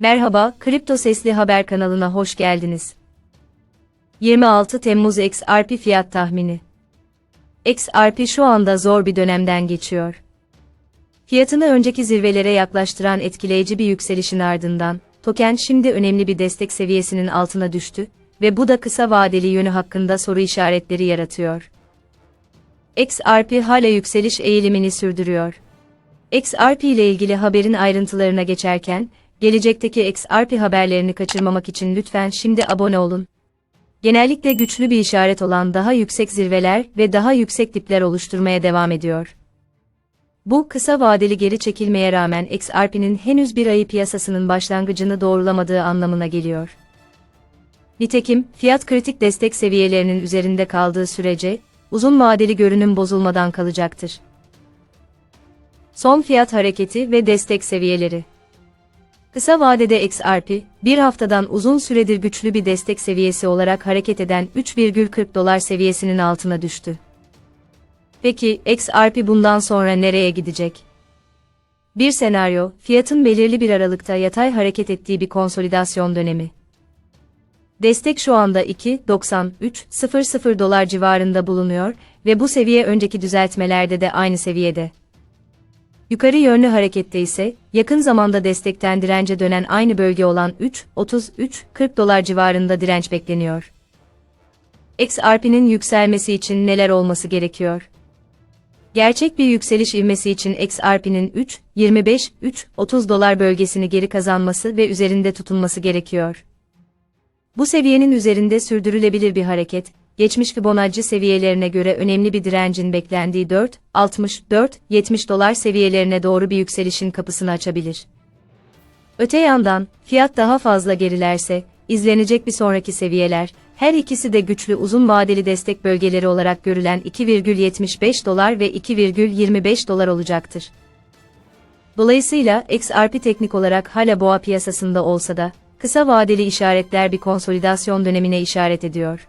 Merhaba, Kripto Sesli Haber kanalına hoş geldiniz. 26 Temmuz XRP fiyat tahmini. XRP şu anda zor bir dönemden geçiyor. Fiyatını önceki zirvelere yaklaştıran etkileyici bir yükselişin ardından, token şimdi önemli bir destek seviyesinin altına düştü ve bu da kısa vadeli yönü hakkında soru işaretleri yaratıyor. XRP hala yükseliş eğilimini sürdürüyor. XRP ile ilgili haberin ayrıntılarına geçerken, gelecekteki XRP haberlerini kaçırmamak için lütfen şimdi abone olun. Genellikle güçlü bir işaret olan daha yüksek zirveler ve daha yüksek dipler oluşturmaya devam ediyor. Bu kısa vadeli geri çekilmeye rağmen XRP'nin henüz bir ayı piyasasının başlangıcını doğrulamadığı anlamına geliyor. Nitekim, fiyat kritik destek seviyelerinin üzerinde kaldığı sürece, uzun vadeli görünüm bozulmadan kalacaktır. Son fiyat hareketi ve destek seviyeleri. Kısa vadede XRP, bir haftadan uzun süredir güçlü bir destek seviyesi olarak hareket eden 3,40 dolar seviyesinin altına düştü. Peki, XRP bundan sonra nereye gidecek? Bir senaryo, fiyatın belirli bir aralıkta yatay hareket ettiği bir konsolidasyon dönemi. Destek şu anda 2.9300 dolar civarında bulunuyor ve bu seviye önceki düzeltmelerde de aynı seviyede. Yukarı yönlü harekette ise, yakın zamanda destekten dirence dönen aynı bölge olan 3.33-40 dolar civarında direnç bekleniyor. XRP'nin yükselmesi için neler olması gerekiyor? Gerçek bir yükseliş ivmesi için XRP'nin 3.25-3.30 dolar bölgesini geri kazanması ve üzerinde tutunması gerekiyor. Bu seviyenin üzerinde sürdürülebilir bir hareket, geçmiş Fibonacci seviyelerine göre önemli bir direncin beklendiği 4.64-70 dolar seviyelerine doğru bir yükselişin kapısını açabilir. Öte yandan, fiyat daha fazla gerilerse, izlenecek bir sonraki seviyeler, her ikisi de güçlü uzun vadeli destek bölgeleri olarak görülen 2,75 dolar ve 2,25 dolar olacaktır. Dolayısıyla XRP teknik olarak hala boğa piyasasında olsa da, kısa vadeli işaretler bir konsolidasyon dönemine işaret ediyor.